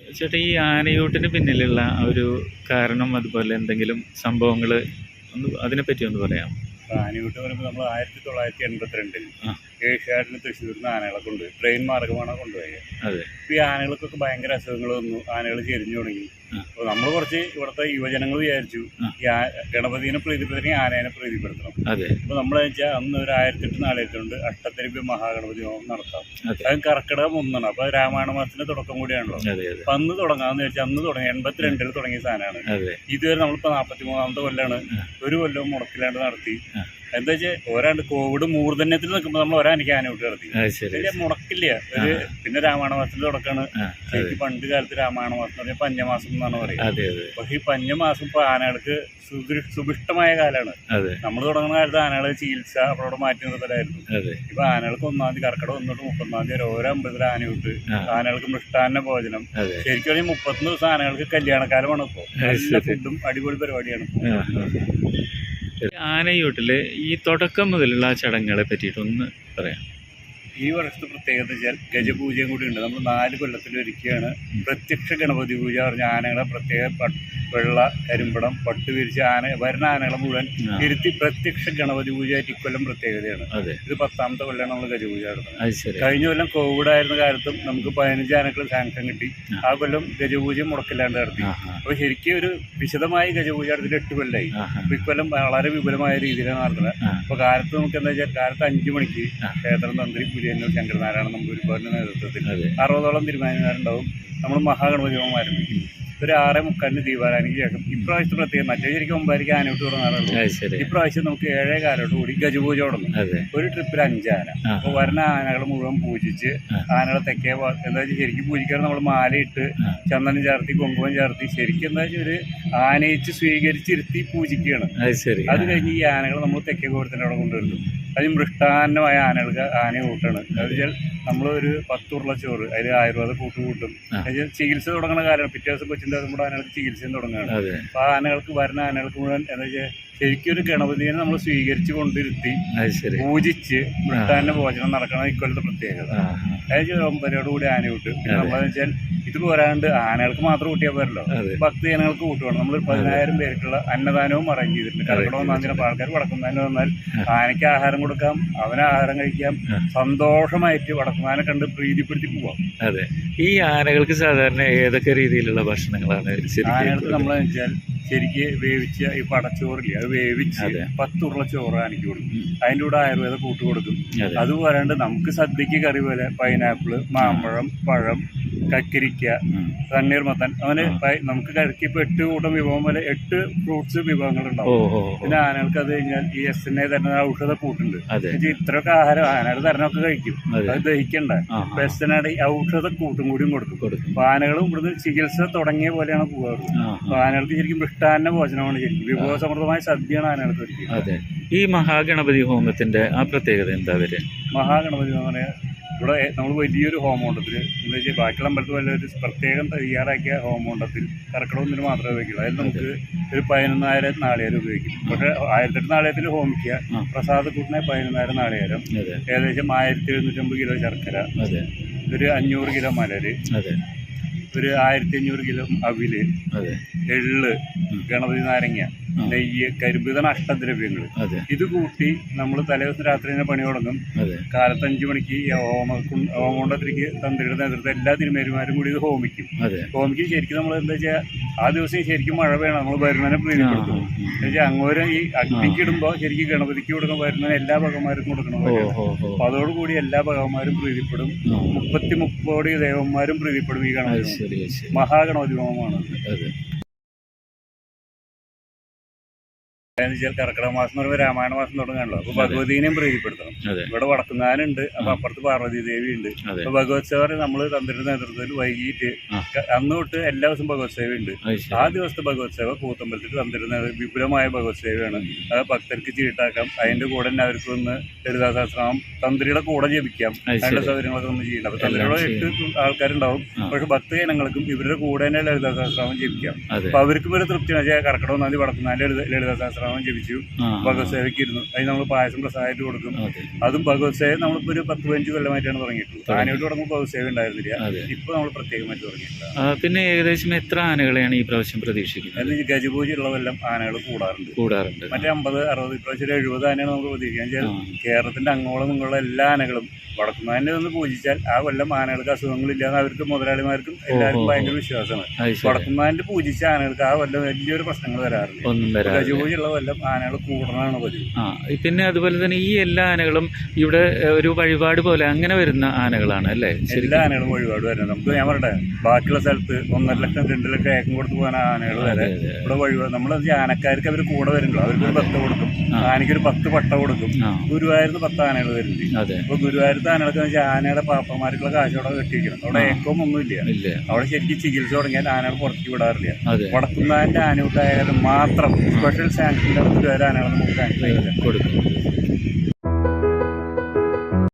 ചേട്ടാ ഈ ആനയൂട്ടിന് പിന്നിലുള്ള ഒരു കാരണം അതുപോലെ എന്തെങ്കിലും സംഭവങ്ങൾ ഒന്ന് അതിനെപ്പറ്റി ഒന്ന് പറയാം ആനയൂട്ട് പറയുമ്പോൾ നമ്മൾ ആയിരത്തി തൊള്ളായിരത്തി എൺപത്തിരണ്ടിൽ. ഏഷ്യാഡിന് തൃശ്ശൂരിൽ നിന്ന് ആനകളെ കൊണ്ട് ട്രെയിൻ മാർഗമാണ് കൊണ്ടുപോയത് അതെ ഈ ആനകൾക്കൊക്കെ ഭയങ്കര അസുഖങ്ങൾ വന്നു ആനകൾ ചെരിഞ്ഞു തുടങ്ങി. അപ്പോൾ നമ്മൾ കുറച്ച് ഇവിടുത്തെ യുവജനങ്ങൾ വിചാരിച്ചു. ഈ ഗണപതിനെ പ്രീതിപ്പെടുത്തണമെങ്കിൽ ആനേനെ പ്രീതിപ്പെടുത്തണം. അപ്പോൾ നമ്മൾ വെച്ചാൽ അന്ന് ഒരു ആയിരത്തി എട്ട് നാലായിരത്തി അഷ്ടത്തിരിപ്പ് മഹാഗണപതി ഹോമം നടത്താം. അതെ. കർക്കിടകം ഒന്നാണ്. അപ്പോൾ രാമായണ മാസത്തിന്റെ തുടക്കം കൂടിയാണല്ലോ. അതെ അതെ. അപ്പം അന്ന് തുടങ്ങാന്ന് വെച്ചാൽ അന്ന് തുടങ്ങി എൺപത്തിരണ്ടിൽ തുടങ്ങിയ സാധനമാണ്. ഇതുവരെ നമ്മളിപ്പോൾ നാൽപ്പത്തി മൂന്നാമത്തെ കൊല്ലാണ്. ഒരു കൊല്ലവും മുടക്കില്ലാണ്ട് നടത്തി. എന്താ വെച്ചാൽ ഒരാണ്ട് കോവിഡ് മൂർധന്യത്തിൽ നിൽക്കുമ്പോൾ നമ്മൾ ഒരാനിക്ക് ആന വിട്ട് നടത്തി. വലിയ മുടക്കില്ല. ഒരു പിന്നെ രാമായണ മാസത്തിൽ തുടക്കമാണ് ആ ശരിക്കും പണ്ട് കാലത്ത് രാമായണ മാസം പറഞ്ഞാൽ പഞ്ഞമാസം എന്നാണ് പറയുന്നത് അപ്പൊ പക്ഷേ ഈ പഞ്ഞമാസം ഇപ്പൊ ആനകൾക്ക് സുഭിഷ്ടമായ കാലമാണ് നമ്മൾ തുടങ്ങുന്ന കാലത്ത് ആനകളെ ചികിത്സ അവിടെ മാറ്റി നിർത്തലായിരുന്നു. ഇപ്പൊ ആനകൾക്ക് ഒന്നാം തീയതി കർക്കിടകം ഒന്നോട്ട് മുപ്പത്തൊന്നാം തീയതി വരെ ഓരോ അമ്പലത്തിൽ ആന വിട്ട്. ആനകൾക്ക് മൃഷ്ടാന്ന ഭോജനം. ശരിക്കും മുപ്പത്തൊന്ന് ദിവസം ആനകൾക്ക് കല്യാണക്കാലമാണ് ഇപ്പോൾ. ഫുഡും അടിപൊളി പരിപാടിയാണ് ഇപ്പോൾ ആ, ആ. ആനയൂട്ടിൽ ഈ തുടക്കം മുതലുള്ള ആ ചടങ്ങുകളെ പറ്റിയിട്ടൊന്ന് പറയാം ഈ വർഷത്തെ പ്രത്യേകത വെച്ചാൽ ഗജപൂജയും കൂടി ഉണ്ട്. നമ്മൾ നാല് കൊല്ലത്തിലൊരിക്കലാണ് പ്രത്യക്ഷ ഗണപതി പൂജ പറഞ്ഞ ആനകളെ പ്രത്യേക വെള്ള കരിമ്പടം പട്ട് വിരിച്ച ആന വരുന്ന ആനകളെ മുഴുവൻ തിരുത്തി ഇരുത്തി പ്രത്യക്ഷ ഗണപതി പൂജയായിട്ട് ഇക്കൊല്ലം പ്രത്യേകതയാണ്. ഇത് പത്താമത്തെ കൊല്ലമാണ് നമ്മൾ ഗജപൂജ നടത്തുന്നത്. കഴിഞ്ഞ കൊല്ലം കോവിഡ് ആയിരുന്ന കാലത്തും നമുക്ക് പതിനഞ്ച് ആനകൾ സാങ്ഷൻ കിട്ടി. ആ. കൊല്ലം ഗജപൂജ മുടക്കില്ലാണ്ട് നടത്തി. അപ്പോൾ ശരിക്കും ഒരു വിശദമായി ഗജപൂജ നടത്തിയിട്ട് എട്ട് കൊല്ലമായി ഇക്കൊല്ലം വളരെ വിപുലമായ രീതിയിലാണ് നടത്തുന്നത്. അപ്പൊ അപ്പോൾ കാലത്ത് നമുക്ക് എന്താ വെച്ചാൽ കാലത്ത് അഞ്ച് മണിക്ക്. ക്ഷേത്രം തന്ത്രി പുലിയന്നൂർ നമ്പൂരി നമ്പൂരിപ്പാടിന്റെ നേതൃത്വത്തിൽ അറുപതോളം തിരുമാനമാരുണ്ടാവും നമ്മൾ മഹാഗണപതി ഹോമം ആരംഭിക്കും. ഒരു ആറേ മുക്കാലിന് ദീപാരാധനയ്ക്ക് ശേഷം ഇപ്രാവശ്യത്തെ പ്രത്യേകം മറ്റേ ശരിക്കും ഒമ്പതരയ്ക്ക് ആനോട്ട് തുടങ്ങാറുണ്ട് ഇപ്രാവശ്യം നമുക്ക് ഏഴേ കാലോട്ട് കൂടി ഗജപൂജ തുടങ്ങും. ഒരു ട്രിപ്പിൽ അഞ്ചാന അപ്പൊ അപ്പോൾ വരുന്ന ആനകൾ മുഴുവൻ പൂജിച്ച്. ആനകളെ തെക്കേ എന്താ വെച്ചാൽ ശരിക്കും പൂജിക്കാറ് നമ്മൾ മാലയിട്ട് ചന്ദനം ചാർത്തി കുങ്കുമം ചാർത്തി ശരിക്കും എന്താ വെച്ചാൽ ഒരു ആനയിച്ച് സ്വീകരിച്ചിരുത്തി പൂജിക്കുകയാണ്. അത് കഴിഞ്ഞ് ഈ ആനകൾ നമ്മൾ തെക്കേ കോരത്തിന്റെ അവിടെ കൊണ്ടുവരുന്നു. അത് മൃഷ്ടാന്നമായ ആനകൾക്ക് ആന കൂട്ടാണ്. അത് വെച്ചാൽ നമ്മൾ ഒരു പത്തുള്ള ചോറ് അതിൽ ആയുർവേദ കൂട്ട് കൂട്ടും. എന്നുവെച്ചാൽ ചികിത്സ തുടങ്ങുന്ന കാലമാണ് പിറ്റേ ദിവസം കൊച്ചിന്റെ നമ്മുടെ ആനകൾക്ക് ചികിത്സയും തുടങ്ങുകയാണ്. അപ്പോൾ ആ ആനകൾക്ക് വരുന്ന ആനകൾക്ക് മുഴുവൻ എന്താ വെച്ചാൽ ശരിക്കും ഒരു ഗണപതിയെ നമ്മൾ സ്വീകരിച്ചു കൊണ്ടിരുത്തി പൂജിച്ച് മൃഷ്ടാന്ന ഭോജനം നടക്കണം ഇക്കൊല്ലത്തെ പ്രത്യേകത. ആ ആ. അതായത് ഒമ്പതരോട് കൂടി ആന കൂട്ടും. നമ്മളെന്ന് വെച്ചാൽ ഇത് പോരാണ്ട് ആനകൾക്ക് മാത്രം കൂട്ടിയാൽ പോരല്ലോ. ഭക്തജനങ്ങൾക്ക് കൂട്ടുവാണ് നമ്മൾ പതിനായിരം പേർക്കുള്ള അന്നദാനവും അറേഞ്ച് ചെയ്തിട്ടുണ്ട്. കർക്കിടകം ഒന്നാം തീയതി ആൾക്കാർ വടക്കുന്നതിന് വന്നാൽ ആനയ്ക്ക് ആഹാരം കൊടുക്കാം അവന് ആഹാരം കഴിക്കാം സന്തോഷമായിട്ട് വടക്കുന്നാനെ കണ്ട് പ്രീതിപ്പെടുത്തി പോവാം. അതെ. ഈ ആനകൾക്ക് സാധാരണ ഏതൊക്കെ രീതിയിലുള്ള ഭക്ഷണങ്ങളാണ് ആനകൾക്ക് നമ്മളെന്ന് വെച്ചാൽ ശരിക്ക് വേവിച്ച ഈ പടച്ചോറില്ലേ അത് വേവിച്ച്. പത്തുള്ള ചോറ് എനിക്ക് കൊടുക്കും. അതിന്റെ കൂടെ ആയുർവേദ കൂട്ട് കൊടുക്കും അതെ പോരാണ്ട് നമുക്ക് സദ്യക്ക് കറി പോലെ പൈനാപ്പിൾ മാമ്പഴം പഴം കക്കരിക്ക. തണ്ണീർമത്തൻ അങ്ങനെ. പൈ- നമുക്ക് കറിക്ക് ഇപ്പൊ എട്ട് കൂട്ടം വിഭവം പോലെ എട്ട് ഫ്രൂട്ട്സ് വിഭവങ്ങൾ ഉണ്ടാവും ഓ ഓ. പിന്നെ ആനകൾക്ക് അത് കഴിഞ്ഞാൽ ഈ എസ് എൻ എ തരുന്ന ഔഷധ കൂട്ടുണ്ട് ഇത്രയൊക്കെ ആഹാരം ആനകൾ തരണമൊക്കെ കഴിക്കും. അതെ. ദഹിക്കണ്ട. അപ്പൊ എസ് എൻ ഈ ഔഷധ കൂട്ടും കൂടിയും കൊടുക്കും. കൊടുക്കും. അപ്പൊ ആനകളും ഇവിടുന്ന് ചികിത്സ തുടങ്ങിയ പോലെയാണ് പോകാറ്. അപ്പൊ. ആനകൾക്ക് ശരിക്കും മൃഷ്ടാന്ന ഭോജനമാണ് ശരിക്കും. വിഭവസമൃദ്ധമായ സദ്യയാണ് ആനകൾക്ക് ഒരുക്കിയത് ഈ മഹാഗണപതി ഹോമത്തിന്റെ ആ പ്രത്യേകത എന്താ വരെ മഹാഗണപതി എന്ന് പറഞ്ഞാൽ ഇവിടെ നമ്മൾ വലിയൊരു ഹോമോണ്ടത്തിൽ എന്ന് വെച്ചാൽ ബാക്കിയുള്ള അമ്പലത്തിൽ വല്ല ഒരു പ്രത്യേകം തയ്യാറാക്കിയ ഹോമോണ്ടത്തിൽ കർക്കിടകത്തിന് മാത്രമേ ഉപയോഗിക്കുള്ളൂ. അതിൽ നമുക്ക് ഒരു പതിനൊന്നായിരം നാളികേരം ഉപയോഗിക്കും. പക്ഷേ ആയിരത്തെട്ട് നാളികത്തിൽ ഹോമിക്കുക. പ്രസാദക്കൂട്ടിനെ പ്രസാദ കൂട്ടിനെ പതിനൊന്നായിരം നാളികേരം. ഏകദേശം ആയിരത്തി എഴുന്നൂറ്റമ്പത് കിലോ ശർക്കര. ഒരു അഞ്ഞൂറ് കിലോ മലര്. ഒരു ആയിരത്തി അഞ്ഞൂറ് കിലോ അവിൽ. എള്ള്. ഗണപതി നാരങ്ങ. നെയ്യ് കരിമ്പ് ഇതാണ് അഷ്ടദ്രവ്യങ്ങൾ ഇത് കൂട്ടി നമ്മൾ തലേദിവസം രാത്രി തന്നെ പണി തുടങ്ങും. കാലത്ത് അഞ്ച് മണിക്ക് ഹോമകുണ്ടത്തിലേക്ക് തന്ത്രിയുടെ നേതൃത്വം എല്ലാ തിരുമേരുമാരും കൂടി ഇത് ഹോമിക്കും. ഹോമിക്ക് ശരിക്കും നമ്മൾ എന്താ വെച്ചാൽ ആ ദിവസം ശരിക്കും മഴ വേണം നമ്മൾ വരുന്നതിനെ പ്രീതിപ്പെടുത്തും. എന്നുവെച്ചാൽ അങ്ങോരം ഈ അഗ്നിക്ക് ഇടുമ്പോൾ ശരിക്കും ഗണപതിക്ക് കൊടുക്കുമ്പോൾ വരുന്നതിന് എല്ലാ ഭഗവാന്മാർക്കും കൊടുക്കണം അപ്പൊ അതോടുകൂടി എല്ലാ ഭഗവാന്മാരും പ്രീതിപ്പെടും. മുപ്പത്തി മുപ്പോടി ദേവന്മാരും പ്രീതിപ്പെടും ഈ ഗണപതി മഹാഗണപതി ഹോമമാണ് വെച്ചാൽ കർക്കിടക മാസം എന്ന് പറയുമ്പോൾ രാമായണ മാസം തുടങ്ങാണല്ലോ അപ്പൊ ഭഗവതീനെയും പ്രീതിപ്പെടുത്തണം. ഇവിടെ വടക്കുന്നാനുണ്ട് അപ്പൊ. അപ്പുറത്ത് പാർവതി ദേവി ഉണ്ട് അപ്പൊ ഭഗവത് സേവ നമ്മൾ തന്ത്രിയുടെ നേതൃത്വത്തിൽ വൈകിട്ട്. അന്ന് തൊട്ട് എല്ലാ ദിവസവും ഭഗവത് സേവ ഉണ്ട്. ആ ദിവസത്തെ ഭഗവത് സേവ കൂത്തമ്പലത്തിൽ തന്ത്രിയുടെ വിപുലമായ ഭഗവത് സേവയാണ്. അത് ഭക്തർക്ക് ചീട്ടാക്കാം. അതിന്റെ കൂടെ തന്നെ അവർക്ക് ഒന്ന് ലളിതാ തന്ത്രിയുടെ കൂടെ ജപിക്കാം. അത് അതിന്റെ സൗകര്യങ്ങളൊക്കെ ഒന്ന് ചെയ്യണം അപ്പൊ തന്ത്രിയുടെ എട്ട് ആൾക്കാരുണ്ടാവും. പക്ഷെ ഭക്ത ജനങ്ങൾക്കും ഇവരുടെ കൂടെ തന്നെ ലളിതാ സഹസ്രനാമം ജപിക്കാം അപ്പൊ അവർക്കും ഒരു തൃപ്തിയാണ്. കർക്കിടക കർക്കിടകം നദി വടക്കുന്നാൽ ലളിത ലളിതാ സഹസ്രനാമം ജപിച്ചു ഭഗവത് സേവയ്ക്കിരുന്നു. അതിന് നമ്മൾ പായസം പ്രസാദമായിട്ട് കൊടുക്കും. അതും. ഭഗവത് സേവ നമ്മളിപ്പോൾ ഒരു പത്ത് പതിനഞ്ച് കൊല്ലമായിട്ടാണ് തുടങ്ങിയിട്ടുള്ളത്. ആനയോട് തുടങ്ങുമ്പോൾ ഭഗവത് സേവ ഉണ്ടായിരുന്നില്ല. ഇപ്പോൾ നമ്മൾ പ്രത്യേകമായിട്ട് തുടങ്ങിയിട്ടുണ്ട്. പിന്നെ ഏകദേശം എത്ര ആനകളെയാണ് ഈ പ്രാവശ്യം പ്രതീക്ഷിക്കുന്നത്? അതിൽ ഗജപൂജ ഉള്ളതെല്ലാം ആനകൾ കൂടാറുണ്ട്. കൂടാറുണ്ട്. മറ്റേ അമ്പത് അറുപത് ഇപ്രാവശ്യം ഒരു എഴുപത് ആനയാണ് നമുക്ക് പ്രതീക്ഷിക്കാൻ വെച്ചാൽ കേരളത്തിന്റെ അങ്ങോളം ഇങ്ങോളം എല്ലാ ആനകളും വടക്കുന്നാനെ ഒന്ന് പൂജിച്ചാൽ ആ കൊല്ലം ആനകൾക്ക് അസുഖങ്ങളില്ലാന്ന് അവർക്ക് മുതലാളിമാർക്കും എല്ലാവർക്കും. ഭയങ്കര വിശ്വാസമാണ്. വടക്കുന്നതിന്റെ വടക്കുന്നാനിൽ പൂജിച്ച ആനകൾക്ക് ആ കൊല്ലം വലിയൊരു പ്രശ്നങ്ങൾ വരാറുണ്ട് ഒന്നും വരാതെ ഗജപൂജ ഉള്ള കൊല്ലം ആനകൾ കൂടണമാണ് പതിവ്. ആ പിന്നെ അതുപോലെ തന്നെ ഈ എല്ലാ ആനകളും ഇവിടെ ഒരു വഴിപാട് പോലെ അങ്ങനെ വരുന്ന ആനകളാണ് അല്ലേ? എല്ലാ ആനകളും വഴിപാട് വരുന്നത്. നമുക്ക് ഞാൻ പറയട്ടെ ബാക്കിയുള്ള സ്ഥലത്ത് ഒന്നര ലക്ഷം രണ്ട് ലക്ഷം ഏക്കം കൊടുത്ത് പോകാൻ ആനകൾ വരെ ഇവിടെ വഴിപാട് നമ്മൾ ആനക്കാർക്ക് അവർ കൂടെ വരുന്നുള്ളൂ അവർക്ക് ഒരു പത്ത് കൊടുക്കും. ആനയ്ക്ക് ഒരു പത്ത് പട്ട കൊടുക്കും. ഗുരുവായൂരത്ത് പത്ത് ആനകൾ വരുന്നുണ്ട്. അപ്പൊ ഇപ്പൊ ഗുരുവായൂരത്തെ ആനകൾക്ക് വെച്ചാൽ ആനയുടെ പാപ്പന്മാർക്കുള്ള കാശ് അവിടെ കെട്ടിയിരിക്കണം. അവിടെ. ഏക്കവും ഒന്നുമില്ല. അവിടെ ശരിക്കും ചികിത്സ തുടങ്ങിയാൽ ആനകൾ പുറത്തേക്ക് വിടാറില്ല. വടക്കുന്നാന്റെ ആനയൂട്ടായാലും മാത്രം സ്പെഷ്യൽ സാങ്ഷന്റെ ഗുരുവായൂർ ആനകൾ നമുക്ക് കാണിക്കില്ല കൊടുക്കും.